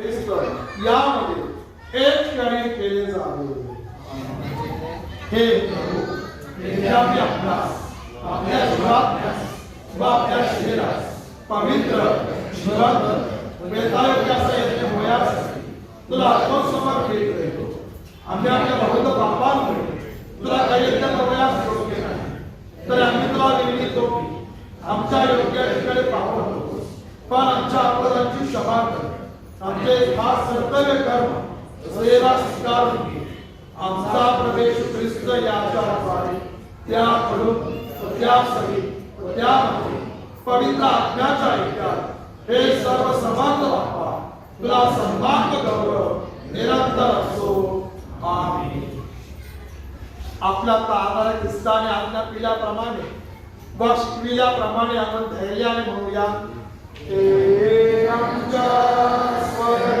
ख्रिस्त यामध्ये एक कणी केले जावे. हे प्रभू विद्यार्थी अभ्यास आपल्या जीवात व आपल्या शरीरात पवित्र जिवंत वेदायोग्य असा यज्ञ होण्यासाठी तुला आत्मसमर्पित करतो आम्ही आपल्या बहुत पापांमुळे तुला काही यज्ञ करण्यास योग्य नाही. तर आम्ही तुला विनवितो की आमच्या योग्य ठिकाणी पाहतो पण आमच्या अपराधांची क्षमा कर. आमचे हा कर्तव्य कर्म सेवा स्वीकारून आमचा प्रवेश ख्रिस्त याच्या द्वारे त्याकडून व त्यासाठी व त्यामध्ये पवित्र आत्म्याच्या ऐक्यात हे सर्व समांत बाप्पा तुला सन्मान गौरव निरंतर असो. आम्ही आपला तारा ख्रिस्ताने आज्ञा पिल्याप्रमाणे व शिकविल्याप्रमाणे आपण धैर्याने म्हणूया हे आमच्या स्वर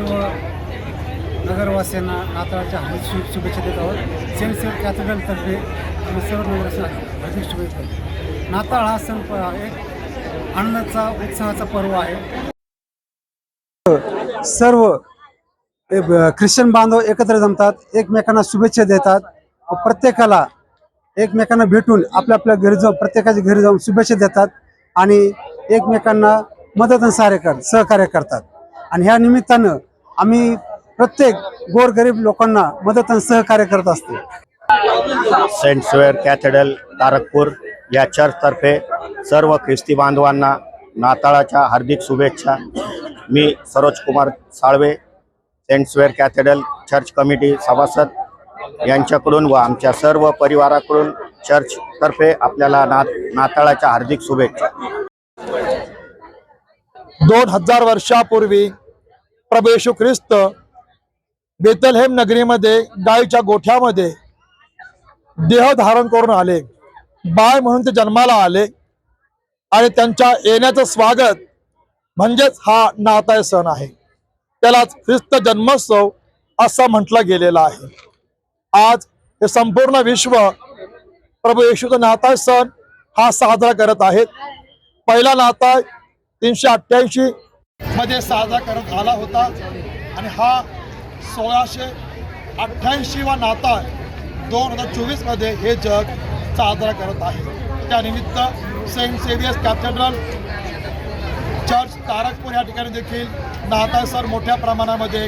सर्व नगरवासियांना नाताळच्या हार्दिक शु शुभेच्छा देत आहोत. सेंट सेंट कॅथेड्रलतर्फे आम्ही सर्व नगरवासियांना हार्दिक शुभेच्छा नाताळ हा सण प- एक आनंदाचा उत्साहाचा पर्व आहे. सर्व ख्रिश्चन बांधव एकत्र जमतात एकमेकांना शुभेच्छा देतात. व प्रत्येकाला एकमेकांना भेटून आपल्या आपल्या घरी जाऊन प्रत्येकाच्या घरी जाऊन शुभेच्छा देतात आणि एकमेकांना मदत आणि सहाय्य कर सहकार्य करतात. आणि ह्या निमित्तानं आम्ही प्रत्येक गोरगरीब लोकांना मदत आणि सहकार्य करत असतो. सेंट स्वेअर कॅथेड्रल तारकपूर या चर्चतर्फे सर्व ख्रिस्ती बांधवांना नाताळाच्या हार्दिक शुभेच्छा. मी Saroj Kumar Salve saint square cathedral church committee सभासद. यांच्याकडून व आमच्या सर्व परिवाराकडून चर्चतर्फे आपल्याला ना नाताळाच्या हार्दिक शुभेच्छा. दोन हजार वर्षापूर्वी प्रभू येशू ख्रिस्त बेतलहेम नगरीमध्ये गायच्या गोठ्यामध्ये देह धारण करून आले. बाळ म्हणून ते जन्माला आले. आणि त्यांच्या येण्याचं स्वागत म्हणजेच हा नाताय सण आहे. त्यालाच ख्रिस्त जन्मोत्सव असं म्हटलं गेलेलं आहे. आज हे संपूर्ण विश्व प्रभू येशूचा नाताय सण हा साजरा करत आहेत. पहिला नाताय तीनशे अठ्ठ्याऐंशी मध्ये साजरा करत आला होता. आणि हा सोळाशे अठ्ठ्याऐंशी वा नाताळ दोन हजार चोवीसमध्ये हे जग साजरा करत आहे. त्यानिमित्त Saint Saviour's Cathedral Church Tarakpur या ठिकाणी देखील नाताळ सण मोठ्या प्रमाणामध्ये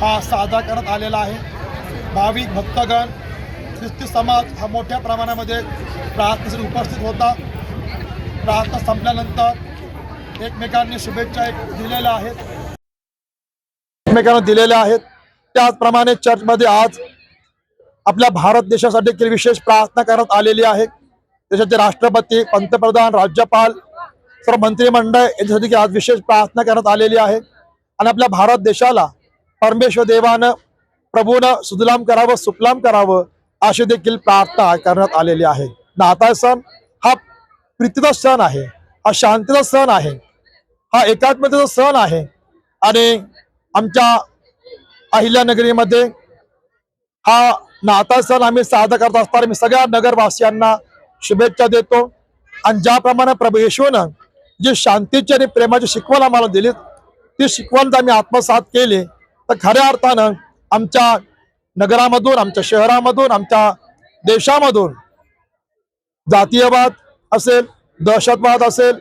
हा साजरा करत आलेला आहे. भाविक भक्तगण ख्रिस्ती समाज हा मोठ्या प्रमाणामध्ये प्रार्थनेसाठी उपस्थित होता. प्रार्थना संपल्यानंतर एकमेकांनी शुभेच्छा एक दिलेल्या आहेत. एकमेकांना दिलेल्या आहेत. त्याचप्रमाणे चर्चमध्ये आज आपल्या भारत देशासाठी देखील विशेष प्रार्थना करण्यात आलेली आहे. देशाचे राष्ट्रपती पंतप्रधान राज्यपाल सर्व मंत्रिमंडळ यांच्यासाठी आज विशेष प्रार्थना करण्यात आलेली आहे. आणि आपल्या भारत देशाला परमेश्वर देवानं प्रभूनं सुजलाम करावं सुफलाम करावं अशी देखील प्रार्थना करण्यात आलेली आहे. नाताळ सण हा प्रीतीचा सण आहे. हा शांतीचा सण आहे. हा एकात्मतेचा सण आहे. आणि आमच्या अहिल्यानगरीमध्ये हा नाता सण आम्ही साजरा करत असताना मी सगळ्या नगरवासियांना शुभेच्छा देतो. आणि ज्याप्रमाणे प्रभू येशूनं जी शांतीची आणि प्रेमाची शिकवण आम्हाला दिली ती शिकवण जर आम्ही आत्मसात केली. तर खऱ्या अर्थानं आमच्या नगरामधून आमच्या शहरामधून आमच्या देशामधून जातीयवाद असेल दहशतवाद असेल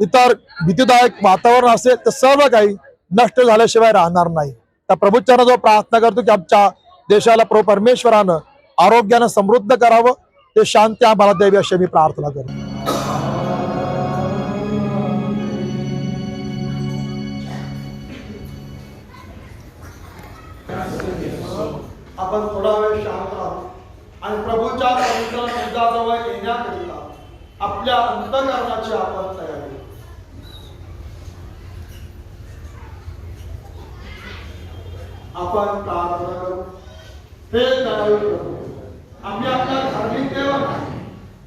इतर भीतीदायक वातावरण असेल तर सर्व काही नष्ट झाल्याशिवाय राहणार नाही. त्या प्रभूच्यांना प्रार्थना करतो की आमच्या देशाला प्रभू परमेश्वरानं आरोग्यानं समृद्ध करावं ते शांती आम्हाला द्यावी अशी मी प्रार्थना करतो. आपण थोडा वेळ शांत राहू आणि प्रभूच्या पवित्र शब्दाजवळ येण्याकरिता आपल्या अंतकरणाची आपण तयारी आपण प्रार्थना करू. हे करावे प्रभू आम्ही आपल्या धार्मिक देव नाही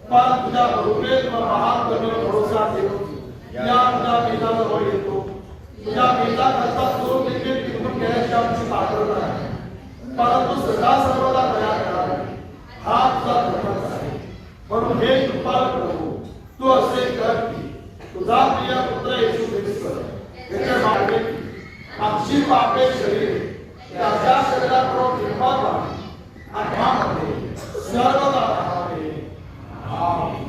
पण तुझ्या बहुतेक व महान करुणेवर भरोसा देऊ या तुझ्या बेटाजवळ येतो. तुझ्या बेटा करता तो देखील टिकून घेण्याची आमची पात्रता आहे. परंतु सदा सर्वदा तयार करावे हा तुझा धर्मच आहे. म्हणून हे कृपाळ प्रभू तू असे कर की तुझा प्रिय पुत्र येशू ख्रिस्त याच्या मागे आमची पापे शरीर 要建设一个文明的、安康的、繁荣的、美好的。